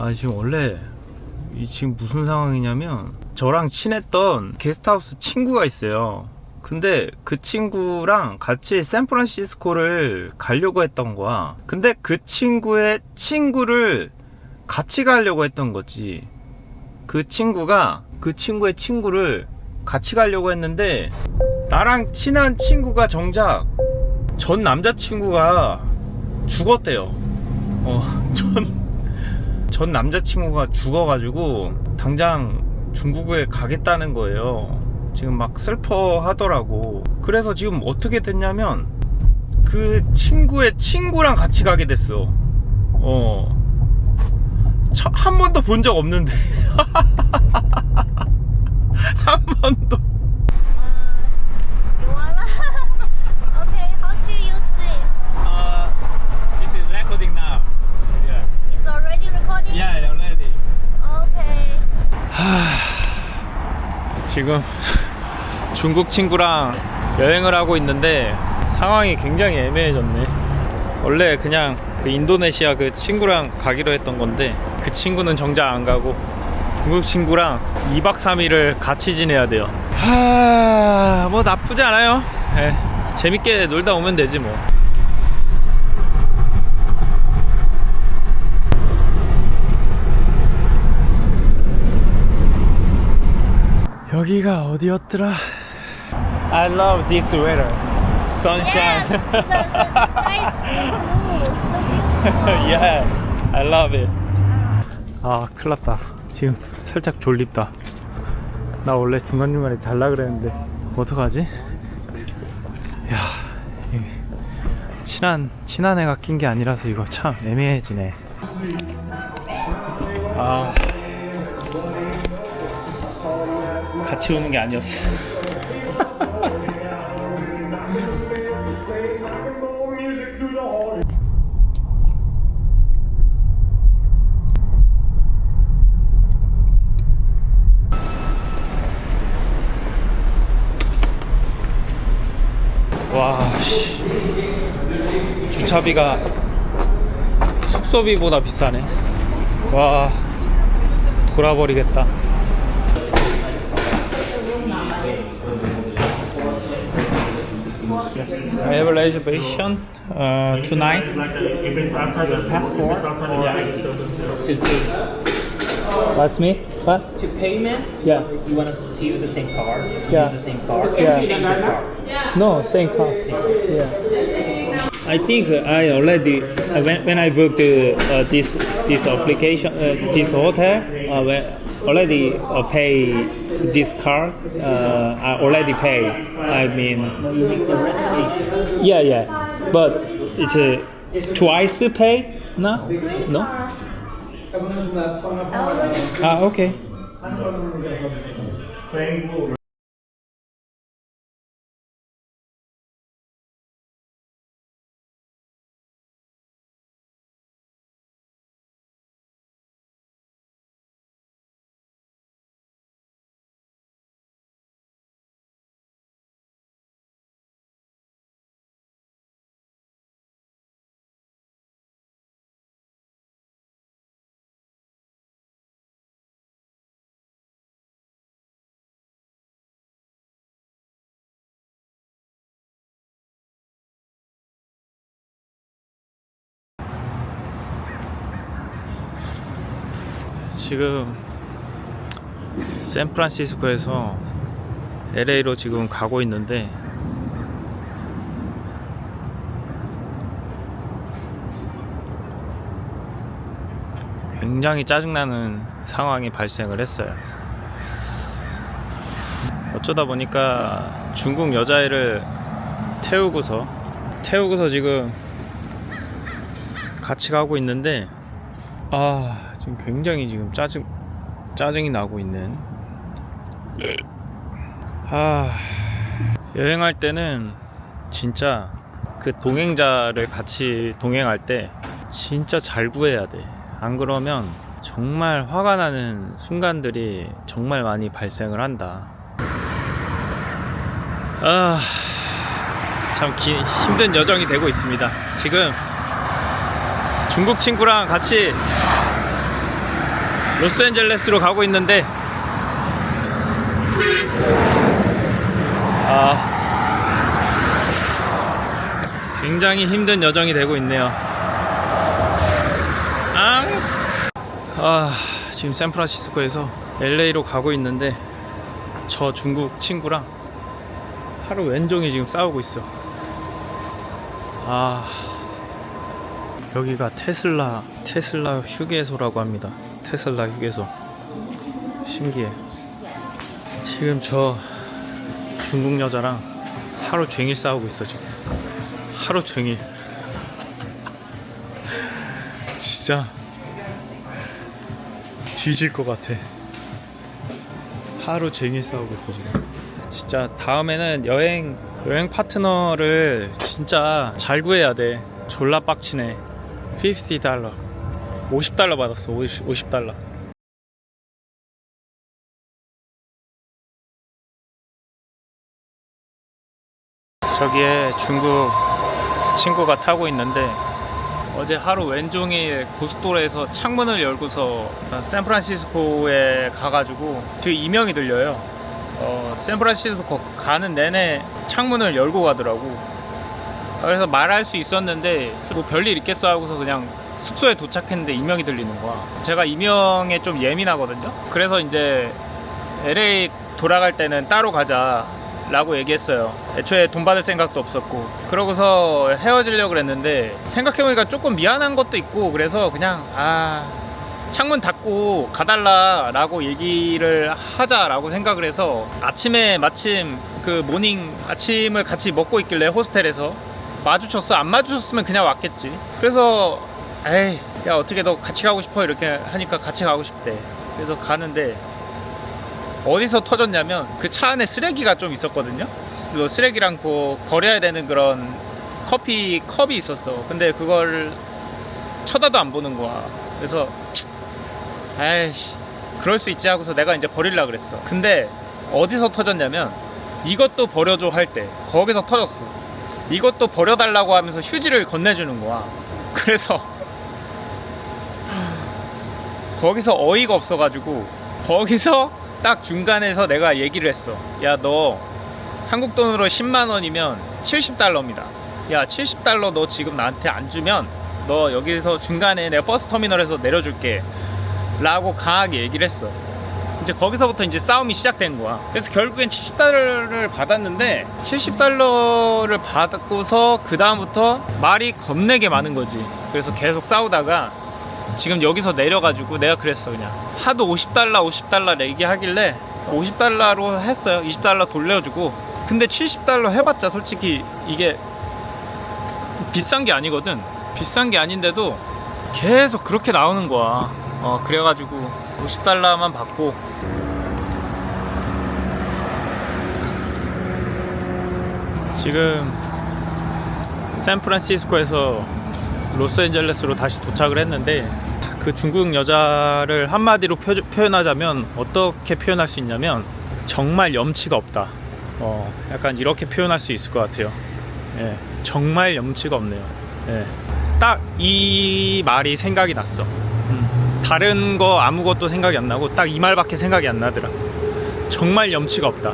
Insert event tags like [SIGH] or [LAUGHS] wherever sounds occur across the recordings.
아 지금 원래 이 지금 무슨 상황이냐면 저랑 친했던 게스트하우스 친구가 있어요. 근데 그 친구랑 같이 샌프란시스코를 가려고 했던 거야. 근데 그 친구의 친구를 같이 가려고 했던 거지. 그 친구가 그 친구의 친구를 같이 가려고 했는데 나랑 친한 친구가 정작 전 남자친구가 죽었대요. 어, [LAUGHS] 전, 전 남자친구가 죽어가지고 당장 중국에 가겠다는 거예요. 지금 막 슬퍼 하더라고. 그래서 지금 어떻게 됐냐면 그 친구의 친구랑 같이 가게 됐어. 어. 저- 한 번도 본 적 없는데. [LAUGHS] 한 번도. 지금 [LAUGHS] 중국 친구랑 여행을 하고 있는데 상황이 굉장히 애매해졌네. 원래 그냥 그 인도네시아 그 친구랑 가기로 했던 건데 그 친구는 정작 안 가고 중국 친구랑 2박 3일을 같이 지내야 돼요. 하, 뭐 나쁘지 않아요. 예, 재밌게 놀다 오면 되지 뭐. 여기가 어디였더라? I love this weather. Yes! Sunshine. the, the, the sky is blue. So yeah, I love it. 아, 큰일 났다. 지금 살짝 졸립다. 나 원래 중간중간에 잘라 그랬는데, 어떡하지? 야, 이 친한, 친한 애가 낀 게 아니라서 이거 참 애매해지네. 아, 같이 오는 게 아니었어. [LAUGHS] 와, 씨. 주차비가 숙소비보다 비싸네. 와, 돌아버리겠다. Reservation uh, tonight. You bring outside your passport? Yeah. To pay, That's me. What? to payment, Yeah. you want to use the same card? Yeah. Use the same card? Yeah. Change the card. No, same car. Yeah. I think I already uh, when, when I booked uh, this this application uh, this hotel uh, already uh, pay this card uh, I already pay. I mean you make the reservation. yeah yeah, but it's uh, twice pay. No, no. Ah okay. 지금 샌프란시스코에서 LA로 지금 가고 있는데 굉장히 짜증나는 상황이 발생을 했어요. 어쩌다 보니까 중국 여자애를 태우고서 태우고서 지금 같이 가고 있는데 아 지금 굉장히 지금 짜증 짜증이 나고 있는. 아 여행할 때는 진짜 그 동행자를 같이 동행할 때 진짜 잘 구해야 돼. 안 그러면 정말 화가 나는 순간들이 정말 많이 발생을 한다. 아참 힘든 여정이 되고 있습니다. 지금 중국 친구랑 같이 로스앤젤레스로 가고 있는데 아 굉장히 힘든 여정이 되고 있네요. 아, 아 지금 샌프란시스코에서 LA로 가고 있는데 저 중국 친구랑 하루 왼종일 지금 싸우고 있어. 아 여기가 테슬라 테슬라 휴게소라고 합니다. 테슬라 휴게소 신기해. 지금 저 중국 여자랑 하루 종일 싸우고 있어 지금. 하루 종일. [LAUGHS] 진짜 뒤질 것 같아. 하루 종일 싸우고 있어 지금. 진짜 다음에는 여행 여행 파트너를 진짜 잘 구해야 돼. 졸라 빡치네. 50달러. 50달러 받았어. 50, 50달러. 저기에 중국 친구가 타고 있는데 어제 하루 왼종일 고속도로에서 창문을 열고서 샌프란시스코에 가가지고 되게 이명이 들려요. 어, 샌프란시스코 가는 내내 창문을 열고 가더라고. 그래서 말할 수 있었는데 뭐 별일 있겠어 하고서 그냥 숙소에 도착했는데 이명이 들리는 거야. 제가 이명에 좀 예민하거든요. 그래서 이제 LA 돌아갈 때는 따로 가자. 라고 얘기했어요. 애초에 돈 받을 생각도 없었고. 그러고서 헤어지려고 그랬는데 생각해보니까 조금 미안한 것도 있고 그래서 그냥 아 창문 닫고 가달라 라고 얘기를 하자라고 생각을 해서 아침에 마침 그 모닝 아침을 같이 먹고 있길래 호스텔에서 마주쳤어 안 마주쳤으면 그냥 왔겠지 그래서 에이 야 어떻게 너 같이 가고 싶어? 이렇게 하니까 같이 가고 싶대. 그래서 가는데 어디서 터졌냐면 그 차 안에 쓰레기가 좀 있었거든요. 뭐 쓰레기랑 그 버려야 되는 그런 커피 컵이 있었어. 근데 그걸 쳐다도 안 보는 거야. 그래서 에이씨 그럴 수 있지 하고서 내가 이제 버릴라 그랬어. 근데 어디서 터졌냐면 이것도 버려줘 할 때 거기서 터졌어. 이것도 버려달라고 하면서 휴지를 건네주는 거야. 그래서 거기서 어이가 없어가지고 거기서 딱 중간에서 내가 얘기를 했어 야 너 한국 돈으로 10만 원이면 70달러입니다 야 70달러 너 지금 나한테 안 주면 너 여기서 중간에 내가 버스 터미널에서 내려줄게 라고 강하게 얘기를 했어. 이제 거기서부터 이제 싸움이 시작된 거야. 그래서 결국엔 70달러를 받았는데 70달러를 받고서 그 다음부터 말이 겁내게 많은 거지. 그래서 계속 싸우다가 지금 여기서 내려가지고 내가 그랬어 그냥 하도 50달러 50달러 얘기하길래 50달러로 했어요. 20달러 돌려주고 근데 70달러 해봤자 솔직히 이게 비싼 게 아니거든. 비싼 게 아닌데도 계속 그렇게 나오는 거야. 어, 그래가지고 50달러만 받고 지금 샌프란시스코에서 로스앤젤레스로 다시 도착을 했는데 그 중국 여자를 한마디로 표, 표현하자면 어떻게 표현할 수 있냐면 정말 염치가 없다. 어, 약간 이렇게 표현할 수 있을 것 같아요. 예, 정말 염치가 없네요. 예, 딱 이 말이 생각이 났어. 음, 다른 거 아무것도 생각이 안 나고 딱 이 말밖에 생각이 안 나더라. 정말 염치가 없다.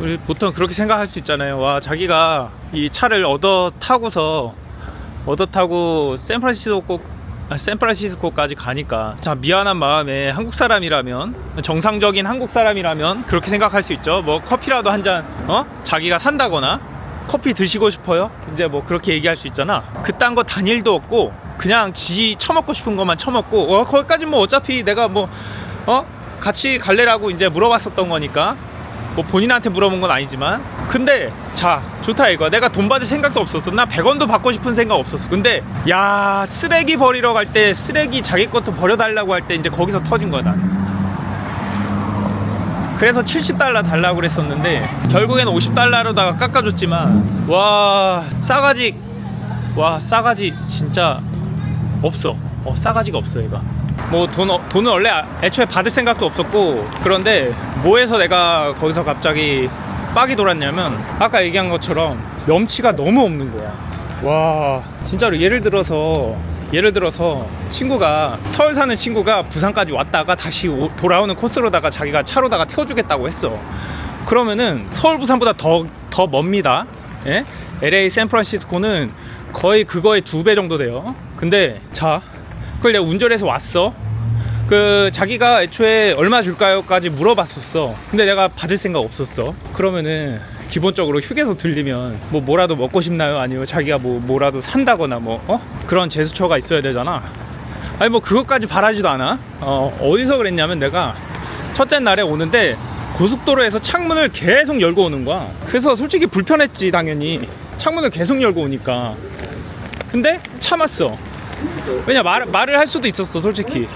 우리 보통 그렇게 생각할 수 있잖아요. 와, 자기가 이 차를 얻어 타고서 얻어 타고 샌프란시스코 아, 샌프란시스코까지 가니까 자 미안한 마음에 한국 사람이라면 정상적인 한국 사람이라면 그렇게 생각할 수 있죠. 뭐 커피라도 한 잔 어? 자기가 산다거나 커피 드시고 싶어요? 이제 뭐 그렇게 얘기할 수 있잖아. 그딴 거 단일도 없고 그냥 지 처먹고 싶은 것만 처먹고 어, 거기까지 뭐 어차피 내가 뭐 어? 같이 갈래라고 이제 물어봤었던 거니까 뭐 본인한테 물어본 건 아니지만 근데 자 좋다 이거. 내가 돈 받을 생각도 없었어. 나 100원도 받고 싶은 생각 없었어. 근데 야 쓰레기 버리러 갈 때 쓰레기 자기 것도 버려달라고 할 때 이제 거기서 터진 거야 난 그래서 70달러 달라고 그랬었는데 결국엔 50달러로다가 깎아줬지만 와 싸가지 와 싸가지 진짜 없어. 어 싸가지가 없어 얘가 뭐 돈, 돈은 원래 애초에 받을 생각도 없었고 그런데 뭐해서 내가 거기서 갑자기 빡이 돌았냐면 아까 얘기한 것처럼 염치가 너무 없는 거야. 와 진짜로 예를 들어서 예를 들어서 친구가 서울 사는 친구가 부산까지 왔다가 다시 오- 돌아오는 코스로다가 자기가 차로다가 태워주겠다고 했어. 그러면은 서울 부산보다 더 더 멉니다. 예? LA 샌프란시스코는 거의 그거의 두 배 정도 돼요. 근데 자 그걸 내가 운전해서 왔어. 그 자기가 애초에 얼마 줄까요까지 물어봤었어. 근데 내가 받을 생각 없었어. 그러면은 기본적으로 휴게소 들리면 뭐 뭐라도 먹고 싶나요? 아니면 자기가 뭐 뭐라도 산다거나 뭐 어? 그런 제스처가 있어야 되잖아. 아니 뭐 그것까지 바라지도 않아. 어 어디서 그랬냐면 내가 첫째 날에 오는데 고속도로에서 창문을 계속 열고 오는 거야. 그래서 솔직히 불편했지 당연히. 창문을 계속 열고 오니까. 근데 참았어 왜냐 말, 말을 할 수도 있었어 솔직히.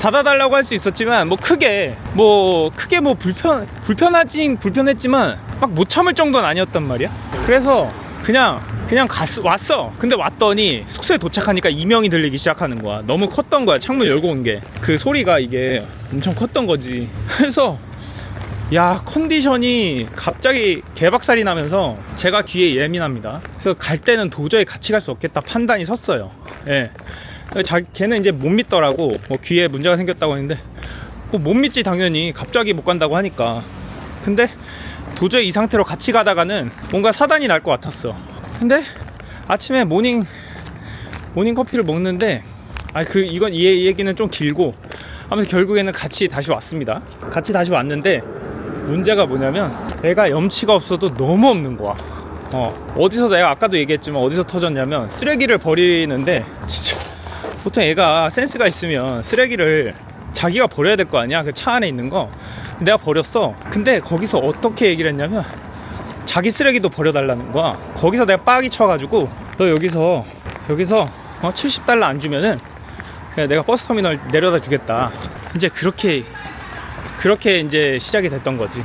닫아달라고 할 수 있었지만 뭐 크게 뭐 크게 뭐 불편 불편하진 불편했지만 막 못 참을 정도는 아니었단 말이야? 그래서 그냥 그냥 갔 왔어. 근데 왔더니 숙소에 도착하니까 이명이 들리기 시작하는 거야. 너무 컸던 거야. 창문 열고 온 게. 그 소리가 이게 엄청 컸던 거지. [LAUGHS] 그래서 야 컨디션이 갑자기 개박살이 나면서 제가 귀에 예민합니다. 그래서 갈 때는 도저히 같이 갈 수 없겠다 판단이 섰어요 예. 자, 걔는 이제 못 믿더라고. 뭐 귀에 문제가 생겼다고 했는데. 뭐 못 믿지 당연히. 갑자기 못 간다고 하니까. 근데 도저히 이 상태로 같이 가다가는 뭔가 사단이 날 것 같았어. 근데 아침에 모닝 모닝 커피를 먹는데 아 그 이건 이, 이 얘기는 좀 길고 아무튼 결국에는 같이 다시 왔습니다. 같이 다시 왔는데 문제가 뭐냐면 애가 염치가 없어도 너무 없는 거야 어, 어디서 내가 아까도 얘기했지만 어디서 터졌냐면 쓰레기를 버리는데 진짜 보통 애가 센스가 있으면 쓰레기를 자기가 버려야 될 거 아니야? 그 차 안에 있는 거. 내가 버렸어. 근데 거기서 어떻게 얘기를 했냐면 자기 쓰레기도 버려달라는 거야. 거기서 내가 빡이 쳐가지고 너 여기서 여기서 어, 70달러 안 주면은 내가 버스 터미널 내려다 주겠다. 이제 그렇게 그렇게 이제 시작이 됐던 거지